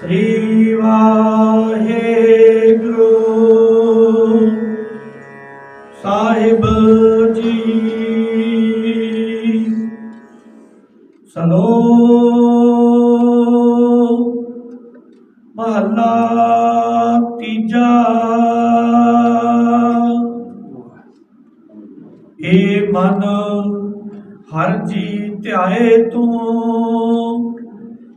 ਸ੍ਰੀ Waheguru. Sahib ji. Slow ਮਹੱਲਾ ਤੀਜਾ। ਏ ਮਨ ਹਰ ਜੀ ਧਿਆਏ ਤੂੰ।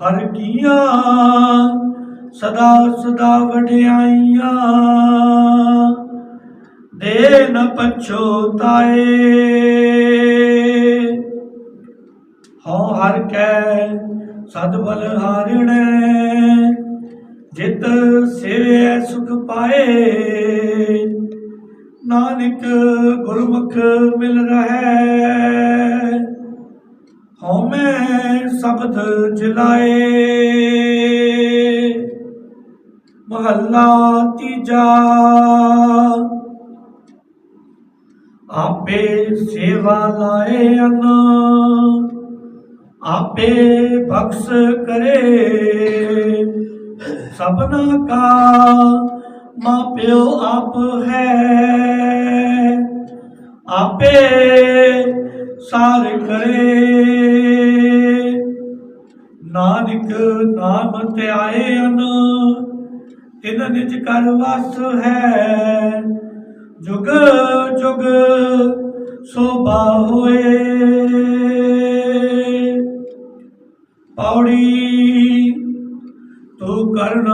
ਹਰ ਕੀਆਂ, ਸਦਾ ਸਦਾ ਵਡਿਆਈਆਂ। ਦੇ ਨ ਪਛੋਤਾਏ ਹਉ ਹਰ ਕੈ ਸਦਬਲ ਹਾਰਣੈ। ਜਿਤ ਸਿਵੈ ਸੁਖ ਪਾਏ, ਨਾਨਕ ਗੁਰਮੁਖ ਮਿਲ ਰਹੈ। ਹਉ ਮੈਂ ਸ਼ਬਦ ਜਲਾਏ। ਮਹੱਲਾ ਤੀਜਾ। ਆਪੇ ਸੇਵਾ ਲਾਏ ਅਨ, ਆਪੇ ਬਖਸ਼ ਕਰੇ। ਸਭਨਾ ਕਾ ਮਾਪਿਓ ਆਪ ਹੈ, ਆਪੇ ਸਾਰ ਕਰੇ। ਨਾਨਕ ਨਾਮ ਤੇ ਆਏ ਅਨ ਤਿਨ ਨਿਜ ਕਰ ਵਸ ਹੈ। ਜੁਗ ਜੁਗ ਸੋਭਾ ਹੋਏ। ਪੌੜੀ, ਤੂੰ ਕਰਨ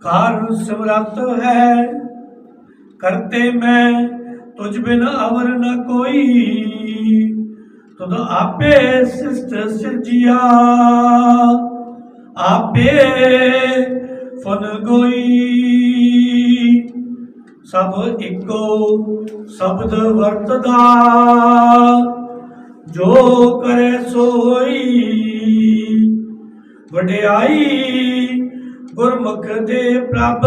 ਕਾਰਨ ਸਿਮਰਤ ਹੈ। ਕਰਤੇ ਮੈਂ ਤੁਝ ਬਿਨ ਅਵਰ ਨ ਕੋਈ। ਤੁਧ ਆਪੇ ਸਿਸਟ ਸਿਰਜਿਆ। ਆਪੇ ਫਨ ਗੋਈ। ਸਭ ਇੱਕੋ ਸ਼ਬਦ ਵਰਤਦਾ। ਜੋ ਕਰੇ ਸੋਈ ਵਡਿਆਈ ਗੁਰਮੁਖ ਦੇ ਪ੍ਰਭ।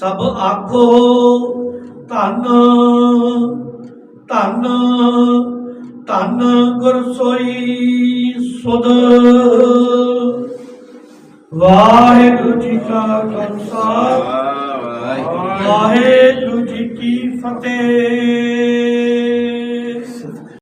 ਸਭ ਆਖੋ ਧੰਨ ਧੰਨ ਧੰਨ ਗੁਰ ਸੋਈ ਸੁਧ। ਵਾਹਿਗੁਰੂ ਜੀ ਕਾ ਖਾਲਸਾ ਵਾਹਿਗੁਰੂ ਜੀ ਕੀ ਫਤਿਹ।